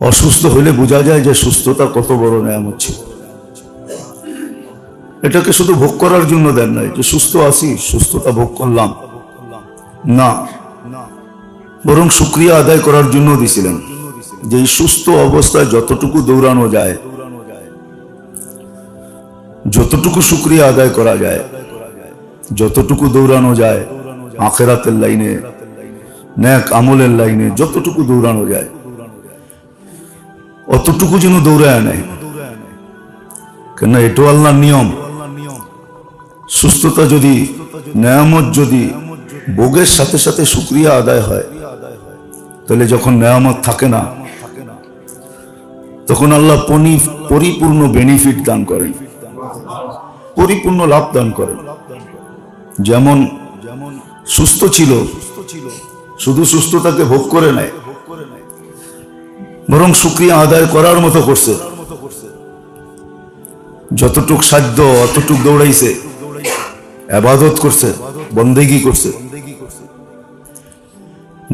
অসুস্থ হলে বোঝা যায় যে সুস্থতা কত বড় নেয়ামত ছিল। এটাকে শুধু ভোগ করার জন্য দেন নাই, যে সুস্থ আছি, সুস্থতা ভোগ করলাম। না। বরং শুক্রিয়া আদায় করার জন্য দিছিলেন, যে সুস্থ অবস্থায় যতটুকু দৌড়ানো যায়, যতটুকু শুক্রিয়া আদায় করা যায়, যতটুকু দৌড়ানো যায়, আখেরাতের লাইনে, ন্যাক আমলের লাইনে যতটুকু দৌড়ানো যায় অতটুকু যেন দৌড়ায় নেয় কেন এটাও আল্লাহর নিয়ম। সুস্থতা যদি, নেয়ামত যদি ভোগের সাথে সাথে শুক্রিয়া আদায় হয়, তাহলে যখন নেয়ামত থাকে না, তখন আল্লাহ পরিপূর্ণ বেনিফিট দান করেন। পরিপূর্ণ লাভ দান করেন। যেমন সুস্থ ছিল, শুধু সুস্থতাকে ভোগ করে নেয় বরং শুক্রিয়া আদায় করার মতো করছে। যতটুক সাধ্য অতটুক দৌড়াইছে। আবাদত করছে, বন্দেগি করছে।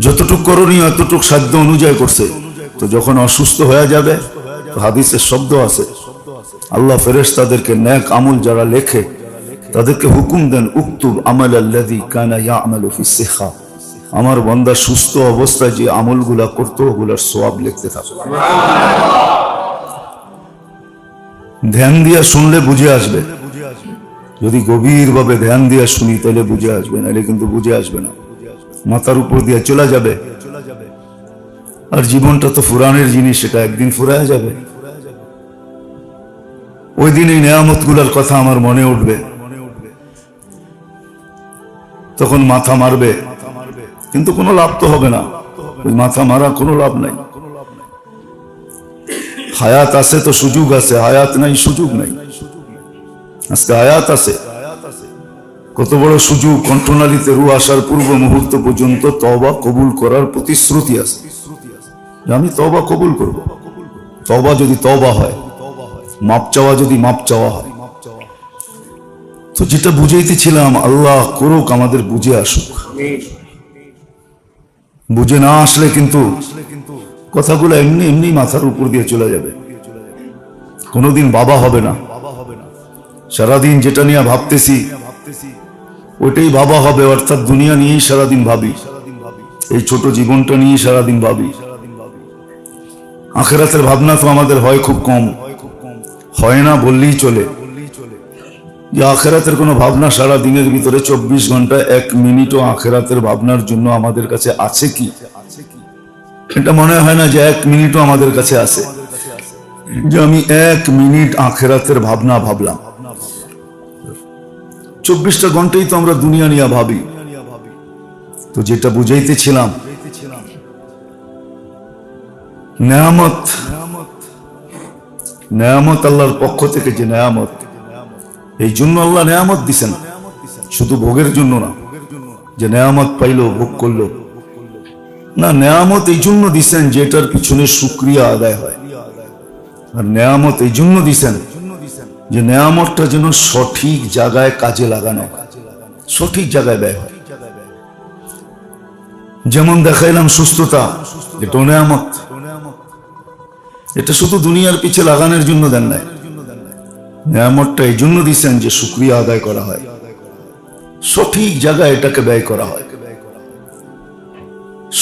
যতটুক করণীয় এতটুক সাধ্য অনুযায়ী করছে। তো যখন অসুস্থ হয়ে যাবে, তো হাদিসের শব্দ আছে। আল্লাহ ফেরেশ তাদেরকে ন্যাক আমল যারা লেখে, তাদেরকে হুকুম দেন, উক্তুব আমাল আল্লাদি কানা ইয়ামালু ফি সিহা। আমার বান্দা সুস্থ অবস্থায় যে আমলগুলা করতো, ওগুলার সোয়াব লিখতে থাকে। ধ্যান দিয়া শুনলে বুঝে আসবে। যদি গভীরভাবে ধ্যান দিয়া শুনি, তাহলে বুঝে আসবে, নাহলে কিন্তু বুঝে আসবে না। মাথার উপর দিয়ে চলে যাবে। আর জীবনটা তো ফুরানের জিনিস, সেটা একদিন ফুরায় যাবে। ওই দিন এই নেয়ামতগুলার কথা আমার মনে উঠবে। তখন মাথা মারবে। কিন্তু কোনো লাভ তো হবে না। ওই মাথা মারা কোনো লাভ নাই। হায়াত আছে তো সুযোগ আছে, হায়াত নাই, সুযোগ নাই। আজকে হায়াত আছে। কত বড় সুযোগ, কণ্ঠনালীতে রু আসার পূর্ব মুহূর্ত পর্যন্ত তবা কবুল করার প্রতিশ্রুতি আছে। আমি তবা কবুল করব। তবা যদি তবা হয়, মাপ চাওয়া যদি মাপ চাওয়া হয়। তো যেটা বুঝাইতেছিলাম, আল্লাহ করুক আমাদের বুঝে আসুক। বুঝে না আসলে কিন্তু কথাগুলো এমনি এমনি মাথার উপর দিয়ে চলে যাবে। কোনোদিন বাবা হবে না। সারাদিন যেটা নিয়ে ভাবতেছি, ওইটাই বাবা হবে, অর্থাৎ দুনিয়া নিয়েই সারাদিন ভাবি। এই ছোট জীবনটা নিয়েই সারাদিন ভাবি। আখেরাতের ভাবনা তো আমাদের হয় খুব কম। হয় না বললেই চলে। যে আখেরাতের কোনো ভাবনা সারা দিনের ভিতরে চব্বিশ ঘণ্টা এক মিনিটও আখেরাতের ভাবনার জন্য আমাদের কাছে আছে কি? এটা মনে হয় না যে এক মিনিটও আমাদের কাছে আছে। যে আমি এক মিনিট আখেরাতের ভাবনা ভাবলাম। চব্বিশটা ঘন্টাই তো আমরা দুনিয়া নিয়ে ভাবি। তো যেটা বুঝাইতেছিলাম, নেয়ামত নেয়ামত আল্লাহর পক্ষ থেকে যে নেয়ামত এই জন্য আল্লাহ নেয়ামত দিছেন। শুধু ভোগের জন্য না, যে নেয়ামত পাইলো, ভোগ করল। না, নেয়ামত এই জন্য দিছেন যেটার পিছনে সুক্রিয়া আদায় হয়। আর নেয়ামত এই জন্য দিছেন যে নেয়ামতটা যেন সঠিক জায়গায় কাজে লাগানো সঠিক জায়গায় ব্যয় হয়। যেমন দেখাইলাম সুস্থতা এটা নেয়ামত। এটা শুধু দুনিয়ার পিছে লাগানোর জন্য দেন নাই। নেয়ামতটা এই জন্য দিচ্ছেন যে শুক্রিয়া আদায় করা হয়। সঠিক জায়গায় এটাকে ব্যয় করা হয়।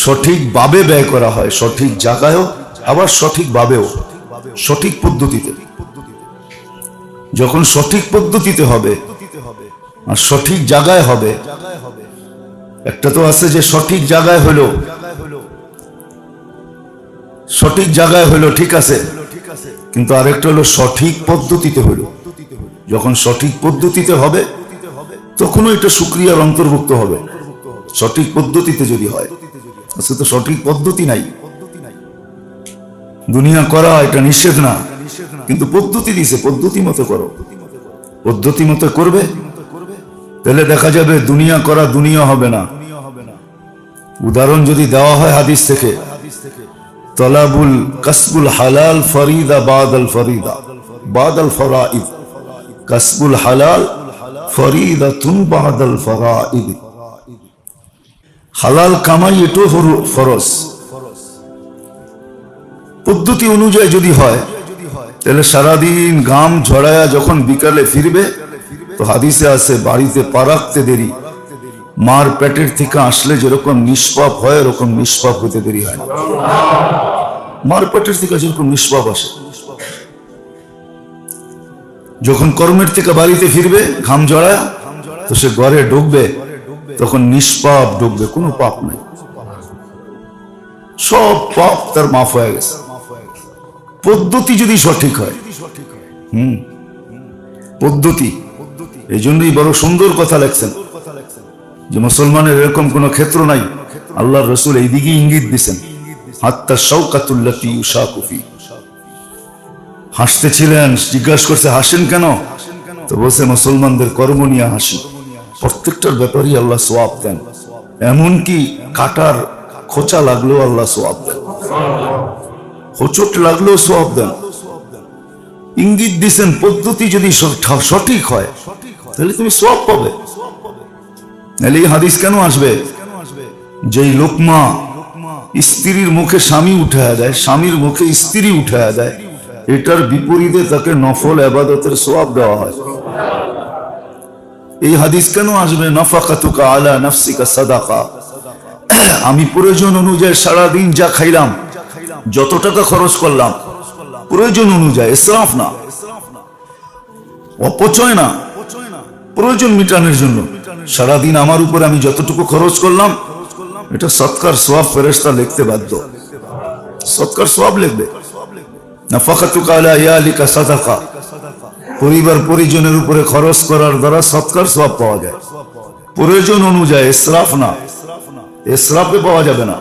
সঠিকভাবে ব্যয় করা হয়, সঠিক জায়গায়ও, আবার সঠিকভাবেও সঠিক পদ্ধতিতে। যখন সঠিক পদ্ধতিতে হবে, আর সঠিক জায়গায় হবে, একটা তো আছে যে সঠিক জায়গায় হলো। সঠিক জায়গায় হলো, ঠিক আছে। কিন্তু আরেকটা হলো সঠিক পদ্ধতিতে হলো যখন সঠিক পদ্ধতিতে হবে, তখনও এটা সুক্রিয়ার অন্তর্ভুক্ত হবে। সঠিক পদ্ধতিতে যদি হয় আজকে তো সঠিক পদ্ধতি নাই। দুনিয়া করা, এটা নিষেধ না। কিন্তু পদ্ধতি দিছে, পদ্ধতি মতো করো। পদ্ধতি মতো করবে, তাহলে দেখা যাবে দুনিয়া করা দুনিয়া হবে না। উদাহরণ যদি দেওয়া হয় হাদিস থেকে তলাবুল কাসবুল হালাল ফরিদা বাদাল ফরিদা, বাদাল ফরাইদ। কাসবুল হালাল ফরিদা তুন বাদাল ফরাইদ। হালাল কামাই এটাও ফর- ফরজ। পদ্ধতি অনুযায়ী যদি হয়, তাহলে সারাদিন গাম ঝড়ায়া যখন বিকালে ফিরবে, তো হাদিসে আছে, বাড়িতে পা রাখতে দেরি। মার পেটের থেকে আসলে যেরকম নিষ্পাপ হয়, ওরকম নিষ্পাপ হতে দেরি হয় মার পেটের থেকে যেরকম নিষ্পাপ আসে। যখন কর্মের থেকে বাড়িতে ফিরবে, ঘাম জড়ায়, তো সে ঘরে ঢুকবে, তখন নিষ্পাপ ঢুকবে, কোনো পাপ নাই। সব পাপ তার মাফ হয়ে গেছে। পদ্ধতি যদি সঠিক হয়, হুম, পদ্ধতি, এই জন্যই বড় সুন্দর কথা লেখছেন। যে মুসলমানের এরকম কোনো ক্ষেত্র নাই। আল্লাহ রসুল এইদিকে ইঙ্গিত দিছেন। হাত্তা শৌকাতুল্লাতি উষাকুফি হাসতেছিলেন, জিজ্ঞাসা করছে, হাসেন কেন? তো বলছে, মুসলমানদের কর্ম নিয়ে হাসি। প্রত্যেকটার ব্যাপারই আল্লাহ সোয়াব দেন। এমনকি কাটার খোঁচা লাগলেও আল্লাহ সোয়াব দেন। হোচট লাগলেও সোয়াব দেন। ইঙ্গিত দিছেন, পদ্ধতি যদি সঠিক হয়, তাহলে তুমি সোয়াব পাবে। নাহলে এই হাদিস কেন আসবে? যেই লোকমা স্ত্রীর মুখে স্বামী উঠায়া দেয়, স্বামীর মুখে স্ত্রী উঠায়া দেয়, এটার বিপরীতে তাকে নফল আবাদতের সোয়াব দেওয়া হয়। এই হাদিস কেন আসবে? নফাকাতুকা আলা নাফসিকা সাদাকা। আমি প্রয়োজন অনুযায়ী সারাদিন যা খাইলাম, যত টাকা খরচ করলাম, প্রয়োজন অনুযায়ী ইসরাফ না, অপচয় না, প্রয়োজন মিটানোর জন্য। সারাদিন আমার উপর আমি যতটুকু খরচ করলাম, এটা সৎকার সোয়াব ফেরেস্তা লিখতে বাধ্য। সৎকার সোয়াব লিখবে। পরিবার পরিজনের উপরে খরচ করার দ্বারা সৎকার সোয়াব পাওয়া যায়। প্রয়োজন অনুযায়ী ইসরাফ না, ইসরাফে পাওয়া যাবে না।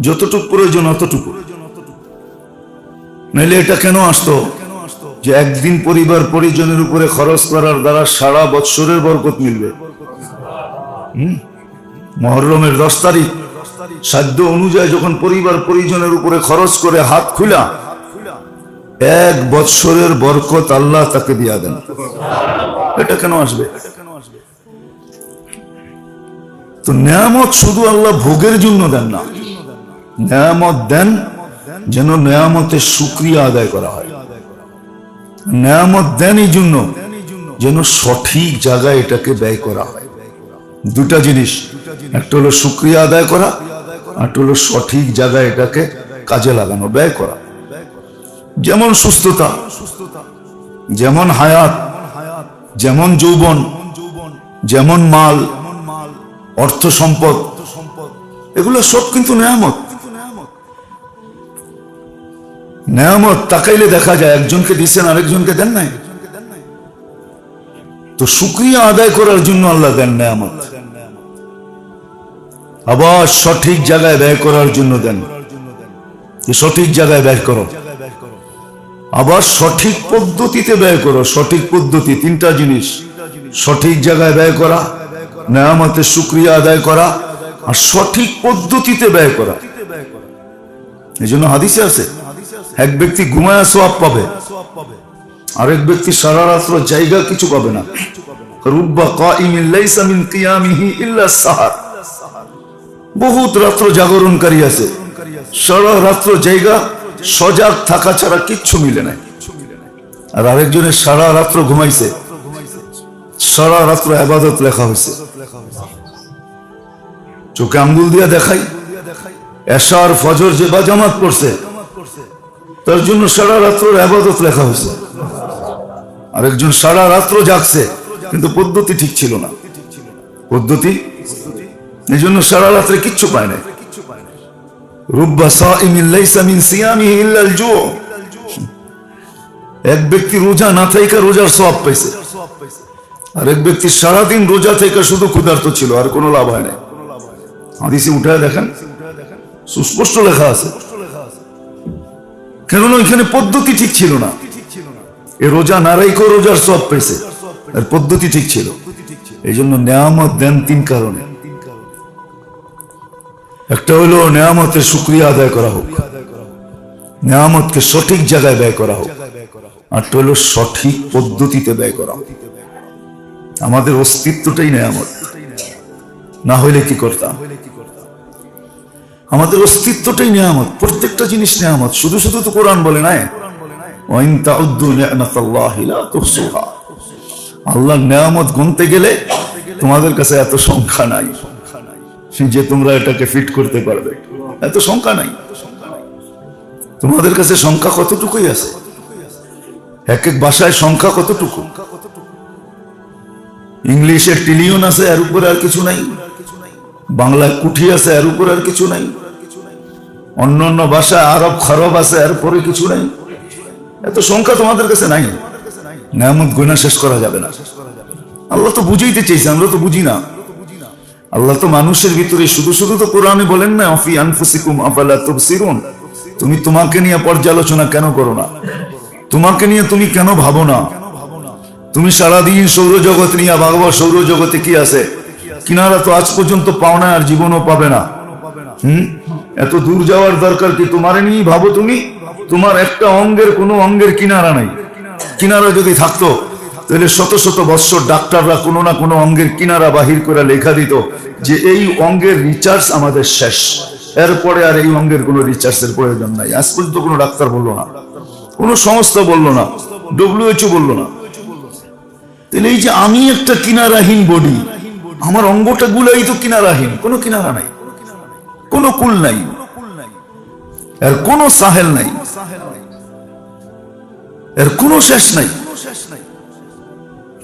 যতটুকু প্রয়োজন অতটুকু। নাইলে এটা কেন আসতো? যে একদিন পরিবার পরিজনের উপরে খরচ করার দ্বারা সারা বৎসরের বরকত মিলবে। মহরমের দশ তারিখ। সাধ্য অনুযায়ী যখন পরিবার পরিজনের উপরে খরচ করে হাত খুলা, এক বৎসরের বরকত আল্লাহ তাকে দিয়া দেন। এটা কেন আসবে? তো নেয়ামত শুধু আল্লাহ ভোগের জন্য দেন না। নেয়ামত দেন যেন নেয়ামতের সুক্রিয়া আদায় করা হয়। নেয়ামত দেন এই জন্য যেন সঠিক জায়গায় এটাকে ব্যয় করা হয়। দুটা জিনিস, একটা হলো সুক্রিয়া আদায় করা একটা হলো সঠিক জায়গায় এটাকে কাজে লাগানো, ব্যয় করা। যেমন সুস্থতা, যেমন হায়াত, যেমন যৌবন, যেমন মাল, অর্থ সম্পদ, এগুলো সব কিন্তু নেয়ামত। নেয়ামত তাকাইলে দেখা যায় একজনকে দিচ্ছেন আরেকজনকে দেন নাই। তো সুক্রিয়া আদায় করার জন্য আল্লাহ দেন নেয়ামত। আবার সঠিক জায়গায় ব্যয় করার জন্য দেন। সঠিক জায়গায় ব্যয় করো। আবার সঠিক পদ্ধতিতে ব্যয় করো, সঠিক পদ্ধতি, তিনটা জিনিস। সঠিক জায়গায় ব্যয় করা, নেয়ামতের সুক্রিয়া আদায় করা, আর সঠিক পদ্ধতিতে ব্যয় করা। এই জন্য হাদিসে আছে এক ব্যক্তি ঘুমায় সোয়াব পাবে, আরেক ব্যক্তি সারা রাত্র জায়গা কিছু পাবে না। বহুত রাত্র জাগরণকারী আছে। সারা রাত্র জায়গা সজাগ থাকা ছাড়া কিচ্ছু মিলে নাই আর আরেকজনের সারা রাত্র ঘুমাইছে। সারা রাত্র আবাদত লেখা হয়েছে। চোখে আঙ্গুল দিয়া দেখাই। এশার ফজর যে বাজামাত করছে তার জন্য সারা রাত্র আবাদত লেখা হয়েছে। আরেকজন সারা রাত্র জাগছে, কিন্তু পদ্ধতি ঠিক ছিল না। পদ্ধতি? এই জন্য সারা রাত্রে কিচ্ছু পায় জু এক ব্যক্তি রোজা না থাইকা রোজার সওয়াব পাইছে। আরেক ব্যক্তি সারাদিন রোজা থেকে শুধু ক্ষুধার্ত ছিল, আর কোনো লাভ হয় না হাদিসে উঠায় দেখেন, সুস্পষ্ট লেখা আছে। কেননা ওইখানে পদ্ধতি ঠিক ছিল না। এ রোজা নারাইকেও রোজার সব পেয়েছে। আর পদ্ধতি ঠিক ছিল। এই জন্য নেয়ামত দেন তিন কারণে। একটা হলো নেয়ামতের শুক্রিয়া আদায় করা হোক। নেয়ামতকে সঠিক জায়গায় ব্যয় করা হোক। আরটা হলো সঠিক পদ্ধতিতে ব্যয় করা হোক। আমাদের অস্তিত্বটাই নেয়ামত। না হইলে কি করতাম? আমাদের অস্তিত্বটাই নিয়ামত, প্রত্যেকটা জিনিস নিয়ামত। শুধু শুধু তো কোরআন বলে নাই? আল্লাহর নিয়ামত গুনতে গেলে তোমাদের কাছে এত সংখ্যা নাই। যে তোমরা এটাকে ফিট করতে পারবে। এত সংখ্যা নাই। তোমাদের কাছে সংখ্যা কতটুকুই আছে? এক এক ভাষায় সংখ্যা কতটুকু? ইংলিশে ট্রিলিয়ন আছে, এর উপরে আর কিছু নাই। বাংলায় কুঠি আছে, এর উপরে আর কিছু নাই। অন্য অন্য ভাষায় আরব, খরব আছে, এর পরে কিছু নাই। এত সংখ্যা তোমাদের কাছে নাই। নেয়ামত গয়না শেষ করা যাবে না। আল্লাহ তো বুঝাইতে চাইছে, আমরা তো বুঝি না। আল্লাহ তো মানুষের ভিতরে শুধু শুধু তো কোরআনে বলেন না, অফি আনফুসিকুম আফালা তুবসিরুন। তুমি তোমাকে নিয়ে পর্যালোচনা কেন করো না? তোমাকে নিয়ে তুমি কেন ভাবো না? তুমি সারাদিন সৌরজগৎ নিয়ে ভাগবা সৌরজগতে কি আছে? কিনারা তো আজ পর্যন্ত পাও না আর জীবনও পাবে না। হুম? এত দূর যাওয়ার দরকার কি তোমার নিয়ে ভাবো তুমি? তোমার একটা অঙ্গের কোনো অঙ্গের কিনারা নাই। কিনারা যদি থাকতো, তাহলে শত শত বৎসর ডাক্তাররা কোনো না কোনো অঙ্গের কিনারা বাহির করে লেখা দিত যে এই অঙ্গের রিচার্জ আমাদের শেষ। এরপরে আর এই অঙ্গের কোনো রিচার্জের প্রয়োজন নাই। আজ পর্যন্ত কোনো ডাক্তার বলল না। কোনো সংস্থা বলল না। ডব্লিউএচও বলল না। তাহলে এই যে আমি একটা কিনারাহীন বডি আমার অঙ্গটা গুলাই তো কিনারাহীন কোনো কিনারা নাই। কোনো কুল নাই। এর কোনো সাহেল নাই। এর কোনো শেষ নাই।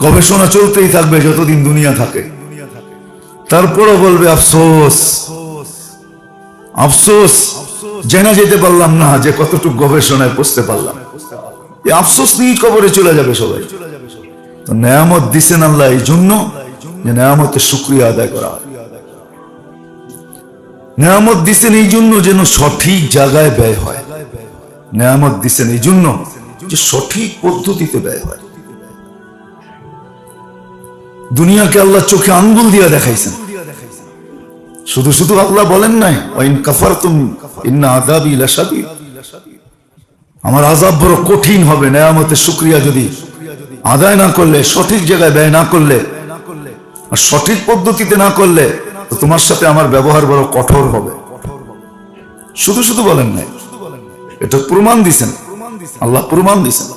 গবেষণা চলতেই থাকবে যতদিন দুনিয়া থাকে। তারপরও বলবে, আফসোস। আফসোস। জেনে যেতে পারলাম না যে কতটুকু গবেষণায় পৌঁছতে পারলাম। আফসোস নিয়ে কবরে চলে যাবে সবাই। তো নেয়ামত দিছেন আল্লাহ এই জন্য যে নেয়ামতের শুক্রিয়া আদায় করা। হয় নেয়ামত দিছেন এই জন্য যেন সঠিক জায়গায় ব্যয় হয়। নেয়ামত দিছেন এই জন্য যে সঠিক পদ্ধতিতে ব্যয় হয়। দুনিয়াকে আল্লাহ চোখে আঙ্গুল দিয়ে দেখাইছেন। শুধু শুধু আল্লাহ বলেন নাই, ওয়াইন কাফার তুমি ইন্না আদাবি লাশাদীদ আমার আজাব বড় কঠিন হবে নেয়ামতের শুক্রিয়া যদি আদায় না করলে, সঠিক জায়গায় ব্যয় না করলে আর সঠিক পদ্ধতিতে না করলে তোমার সাথে আমার ব্যবহার বড় কঠোর হবে। শুধু শুধু বলেন নাই, এটা প্রমাণ দিছেন। আল্লাহ প্রমাণ দিছেন।